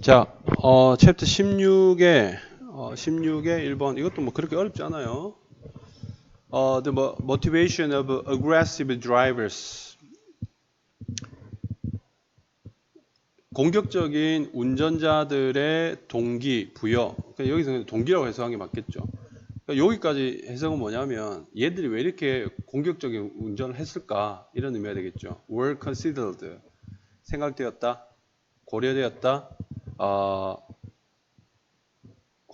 자, 어, 챕터 16에 어, 16에 1번 이것도 뭐 그렇게 어렵지 않아요. 어, the mo- motivation of aggressive drivers. 공격적인 운전자들의 동기, 부여. 그러니까 여기서 동기라고 해석한 게 맞겠죠. 그러니까 여기까지 해석은 뭐냐면 얘들이 왜 이렇게 공격적인 운전을 했을까 이런 의미가 되겠죠. were considered 생각되었다, 고려되었다. 어,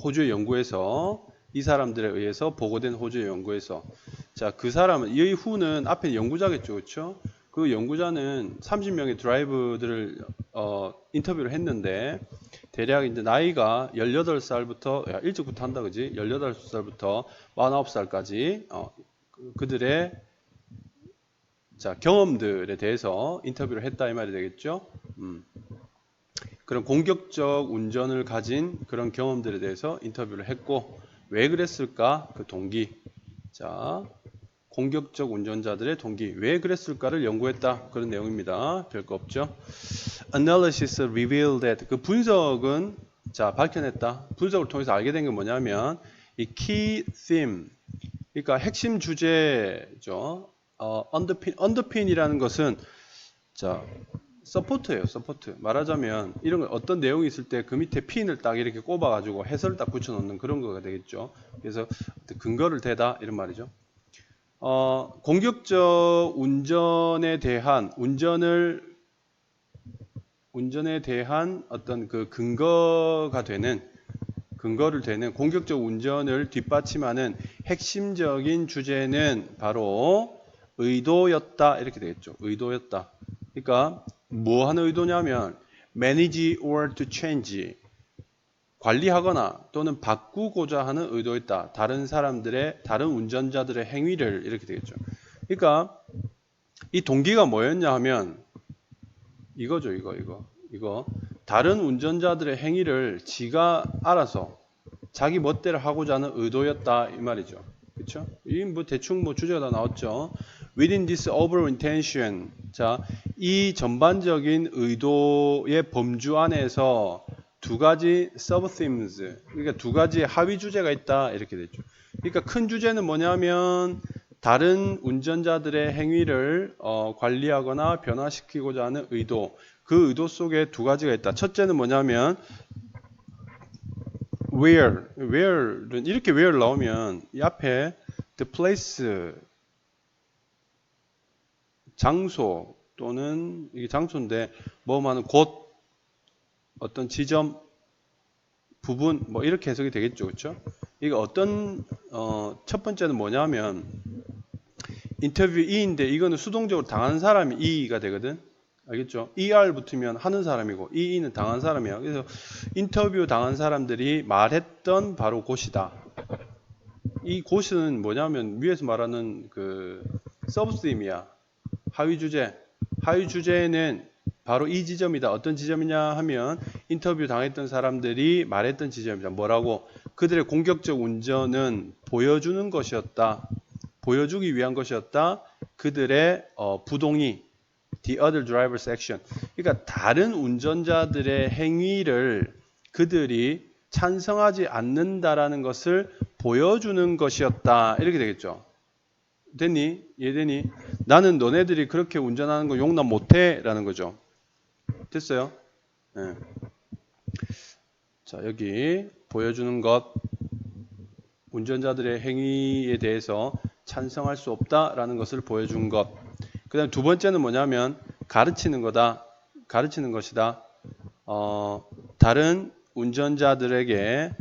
호주의 연구에서 이 사람들에 의해서 보고된 호주의 연구에서 자 그 사람은 이 후는 앞에 연구자겠죠, 그렇죠? 그 연구자는 30명의 드라이브들을 어, 인터뷰를 했는데 대략 이제 나이가 18살부터 야, 일찍부터 한다 그지? 18살부터 49살까지 어, 그- 그들의 자 경험들에 대해서 인터뷰를 했다 이 말이 되겠죠. 음. 그런 공격적 운전을 가진 그런 경험들에 대해서 인터뷰를 했고 왜 그랬을까? 그 동기. 자 공격적 운전자들의 동기. 왜 그랬을까를 연구했다. 그런 내용입니다. 별거 없죠. Analysis revealed that 그 분석은 자 밝혀냈다. 분석을 통해서 알게 된 게 뭐냐면 이 key theme 그러니까 핵심 주제죠. 어, underpin underpin이라는 것은 자 서포트예요, 서포트. 말하자면 이런 거 어떤 내용이 있을 때 그 밑에 핀을 딱 이렇게 꼽아 가지고 해설을 딱 붙여 놓는 그런 거가 되겠죠. 그래서 근거를 대다 이런 말이죠. 어, 공격적 운전에 대한 운전을 운전에 대한 어떤 그 근거가 되는 근거를 되는 공격적 운전을 뒷받침하는 핵심적인 주제는 바로 의도였다 이렇게 되겠죠. 의도였다. 그러니까 뭐 하는 의도냐면 manage or to change 관리하거나 또는 바꾸고자 하는 의도였다. 다른 사람들의 다른 운전자들의 행위를 이렇게 되겠죠. 그러니까 이 동기가 뭐였냐 하면 이거죠, 이거, 이거, 이거. 다른 운전자들의 행위를 지가 알아서 자기 멋대로 하고자 하는 의도였다 이 말이죠. 그렇죠? 이뭐 대충 뭐 주제가 다 나왔죠. Within this overall intention, 자, 이 전반적인 의도의 범주 안에서 두 가지 sub-themes, 그러니까 두 가지 하위 주제가 있다 이렇게 됐죠. 그러니까 큰 주제는 뭐냐면 다른 운전자들의 행위를 어, 관리하거나 변화시키고자 하는 의도, 그 의도 속에 두 가지가 있다. 첫째는 뭐냐면 where, where는 이렇게 where 나오면 이 앞에 the place 장소 또는 이게 장소인데 뭐하는 곳 어떤 지점 부분 뭐 이렇게 해석이 되겠죠. 그렇죠? 이거 어떤 어, 첫 번째는 뭐냐면 인터뷰 E인데 이거는 수동적으로 당하는 사람이 E가 되거든. 알겠죠? ER 붙으면 하는 사람이고 EE는 당한 사람이야. 그래서 인터뷰 당한 사람들이 말했던 바로 곳이다. 이 곳은 뭐냐면 위에서 말하는 그 서브스임이야 하위 주제. 하위 주제는 바로 이 지점이다. 어떤 지점이냐 하면 인터뷰 당했던 사람들이 말했던 지점이다. 뭐라고? 그들의 공격적 운전은 보여주는 것이었다. 보여주기 위한 것이었다. 그들의 어, 부동의, the other driver's action. 그러니까 다른 운전자들의 행위를 그들이 찬성하지 않는다라는 것을 보여주는 것이었다. 이렇게 되겠죠. 됐니? 이해되니? 나는 너네들이 그렇게 운전하는 거 용납 못해 라는 거죠. 됐어요? 예. 자, 여기 보여주는 것 운전자들의 행위에 대해서 찬성할 수 없다라는 것을 보여준 것. 그 다음 두 번째는 뭐냐면 가르치는 거다. 가르치는 것이다. 어, 다른 운전자들에게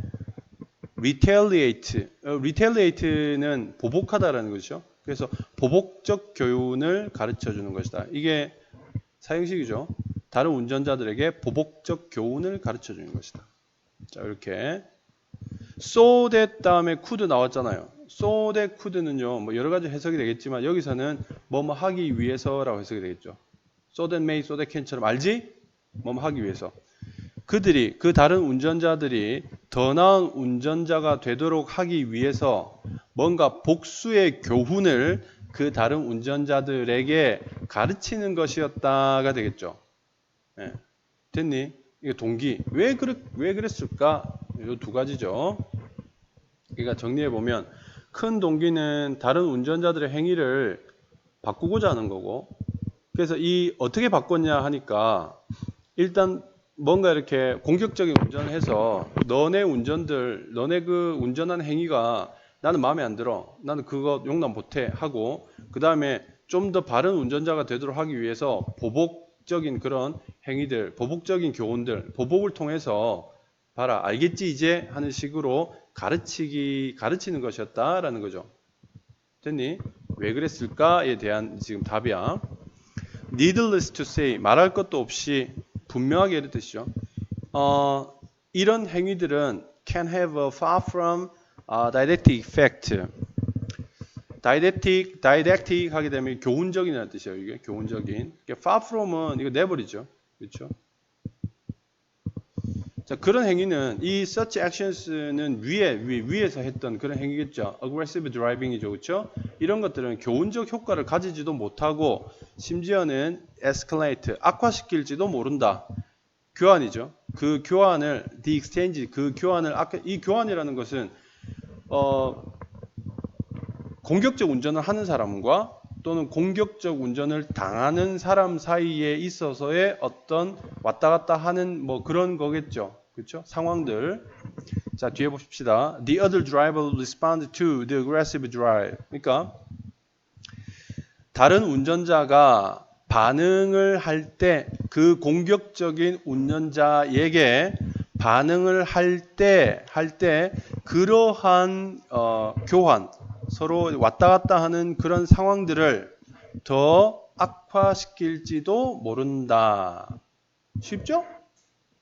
retaliate, 어, retaliate는 보복하다라는 거죠. 그래서 보복적 교훈을 가르쳐 주는 것이다. 이게 사형식이죠. 다른 운전자들에게 보복적 교훈을 가르쳐 주는 것이다. 자, 이렇게 so that 다음에 could 나왔잖아요. so that could는요. 뭐 여러 가지 해석이 되겠지만 여기서는 뭐뭐 하기 위해서라고 해석이 되겠죠. so that may, so that can처럼 알지? 뭐뭐 하기 위해서. 그들이 그 다른 운전자들이 더 나은 운전자가 되도록 하기 위해서 뭔가 복수의 교훈을 그 다른 운전자들에게 가르치는 것이었다가 되겠죠. 예. 됐니? 이게 동기. 왜 그랬 왜 그랬을까? 요두 가지죠. 그러니까 정리해 보면 큰 동기는 다른 운전자들의 행위를 바꾸고자 하는 거고. 그래서 이 어떻게 바꿨냐 하니까 일단 뭔가 이렇게 공격적인 운전을 해서 너네 운전들, 너네 그 운전한 행위가 나는 마음에 안 들어. 나는 그거 용납 못해 하고 그 다음에 좀 더 바른 운전자가 되도록 하기 위해서 보복적인 그런 행위들, 보복적인 교훈들, 보복을 통해서 봐라 알겠지 이제 하는 식으로 가르치기 가르치는 것이었다라는 거죠. 됐니? 왜 그랬을까에 대한 지금 답이야. Needless to say 말할 것도 없이 분명하게 이런 뜻이죠. 어, 이런 행위들은 can have a far from uh, didactic effect. didactic, didactic 하게 되면 교훈적이라는 뜻이에요. 이게 교훈적인. 이게 far from은 이거 내버리죠. 그렇죠? 자, 그런 행위는 이 such actions는 위에 위, 위에서 했던 그런 행위겠죠. aggressive driving이죠. 그렇죠? 이런 것들은 교훈적 효과를 가지지도 못하고 심지어는 escalate 악화시킬지도 모른다. 교환이죠. 그 교환을 the exchange 그 교환을 이 교환이라는 것은 어 공격적 운전을 하는 사람과 또는 공격적 운전을 당하는 사람 사이에 있어서의 어떤 왔다 갔다 하는 뭐 그런 거겠죠. 그렇죠? 상황들. 자, 뒤에 봅시다. The other driver responded to the aggressive drive. 그러니까 다른 운전자가 반응을 할 때 그 공격적인 운전자에게 반응을 할 때 할 때 그러한 어, 교환 서로 왔다 갔다 하는 그런 상황들을 더 악화시킬지도 모른다. 쉽죠?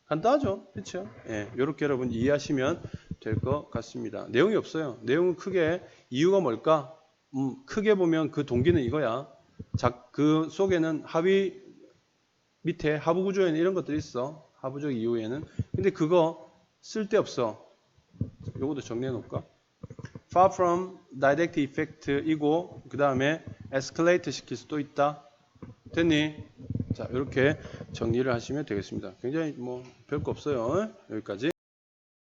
간단하죠? 그렇죠? 예, 이렇게 여러분 이해하시면 될 것 같습니다. 내용이 없어요. 내용은 크게 이유가 뭘까? 음, 크게 보면 그 동기는 이거야. 자, 그 속에는 하위 밑에 하부 구조에는 이런 것들이 있어. 하부적 이유에는. 근데 그거 쓸데없어. 요것도 정리해 놓을까? far from didactic effect이고 그 다음에 escalate 시킬 수도 있다. 됐니? 자 이렇게 정리를 하시면 되겠습니다. 굉장히 뭐 별거 없어요. 여기까지.